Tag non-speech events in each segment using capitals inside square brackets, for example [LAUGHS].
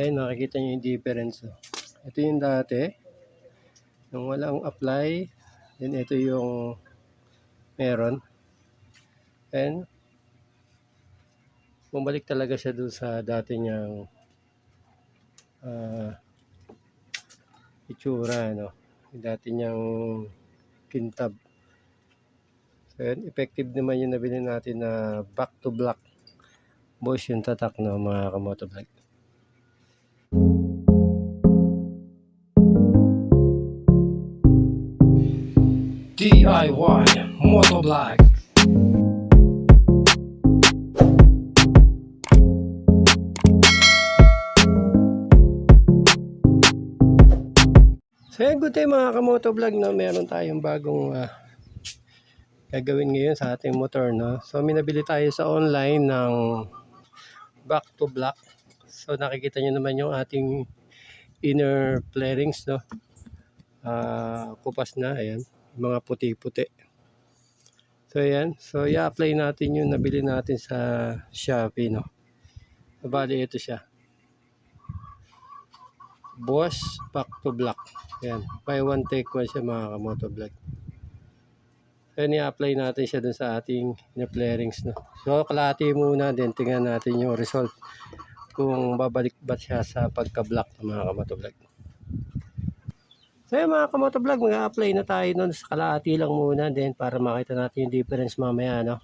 Ayun, nakikita nyo yung difference. oh. Ito yung dati. Yung walang apply. Then ito yung meron. And bumalik talaga siya dun sa dati niyang ah, itsura. No? Yung dati niyang kintab. So yun, effective naman yung nabili natin na back to black. Boss yung tatak no mga kamotovlog. DIY Motovlog. So yan, good day mga kamotovlog no? Meron tayong bagong ah, gagawin ngayon sa ating motor no. So may nabili tayo sa online ng back to black. So nakikita nyo naman yung ating inner flarings no. Ah, kupas na ayan, mga puti-puti. So ayan, so i-apply natin yung nabili natin sa Shopee no. Bali ito siya. Boss back to black. Ayan, buy one take one siya mga kamotovlog. So, i-apply natin siya dun sa ating inner flarings. No? So, kalahati muna, then tingnan natin yung result kung babalik ba siya sa pagka-black ng mga kamotovlog. So, yun, mga kamotovlog, mag-apply na tayo nun sa kalahati lang muna, then para makita natin yung difference mamaya, no?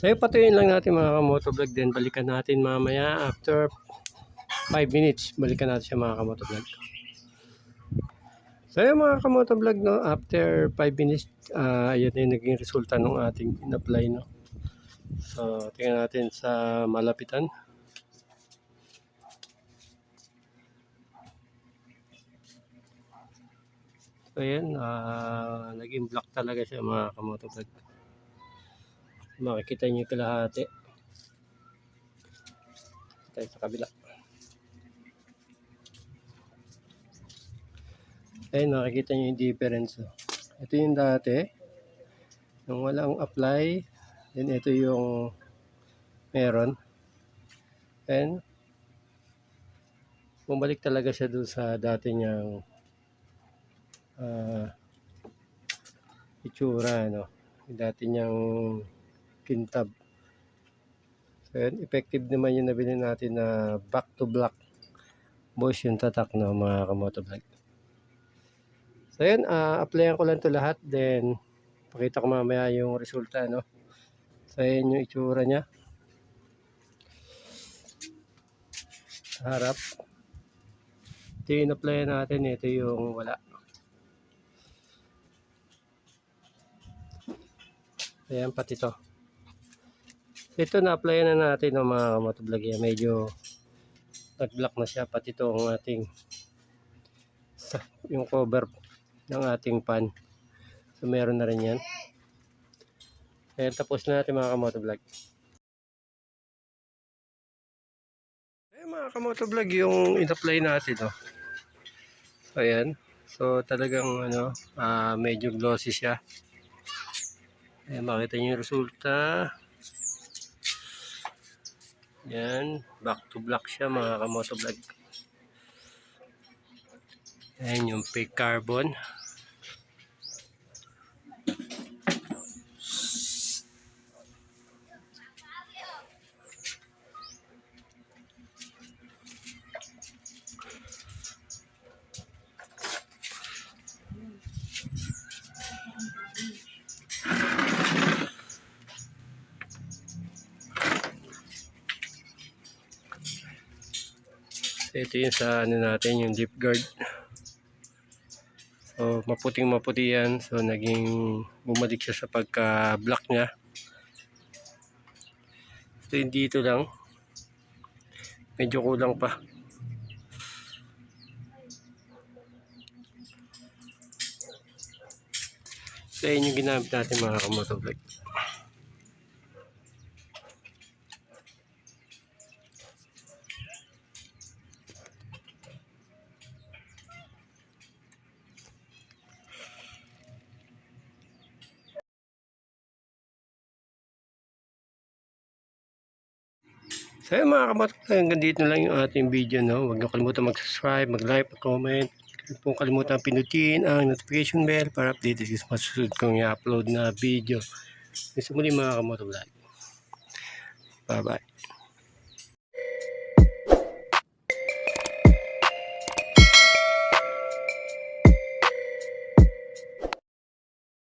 So patuyin lang natin mga kamotovlog din. Balikan natin mamaya after 5 minutes. Balikan natin siya mga kamotovlog. So yung mga kamotovlog no, after 5 minutes, ah ayan na yung naging resulta ng ating in-apply no. So tingnan natin sa malapitan. So ayan, ah naging black talaga siya mga kamotovlog. Makikita niyo yung kalahati. Tayo sa kabila. Ayun, nakikita niyo yung difference. Ito yung dati. Nung walang apply. Then ito yung meron. And bumalik talaga siya dun sa dati niyang ah itsura, no? Yung dati niyang kintab. So, yun, effective naman yung nabili natin na back to black bush yung tatak no mga kamoto vlog. So yun, ah applyan ko lang to lahat then pakita ko mamaya yung resulta no. So yun yung itsura niya. Harap. Ito yung applyan natin, ito yung wala. Ayan, pati to. Ito na-applyan na natin ng mga yan. Medyo nag-block na siya. Pati to ang ating [LAUGHS] yung cover ng ating pan. So meron na rin yan. Ayan, tapos na natin mga kamotovlog. Ayan mga kamotovlog yung in-apply natin. Oh. So ayan. So talagang ano, ah, medyo glossy siya. Ayan, makita niyo yung resulta. Yan, back to black siya mga kamoto vlog. Ayan yung fake carbon. Ito yung sa ano natin, yung deep guard. So, maputing maputi yan. So, naging bumalik siya sa pagka-black niya. So, yung dito lang. Medyo kulang pa. So, yun yung ginamit natin mga kamotovlog. So yun mga kamotovlog, hanggang dito lang yung ating video. No? Huwag niyo kalimutan mag-subscribe, mag-like, mag-comment. Huwag po kalimutan pinutin ang notification bell para updated sa mga susunod kong i-upload na video. Gusto muli mga kamotovlog. Bye bye.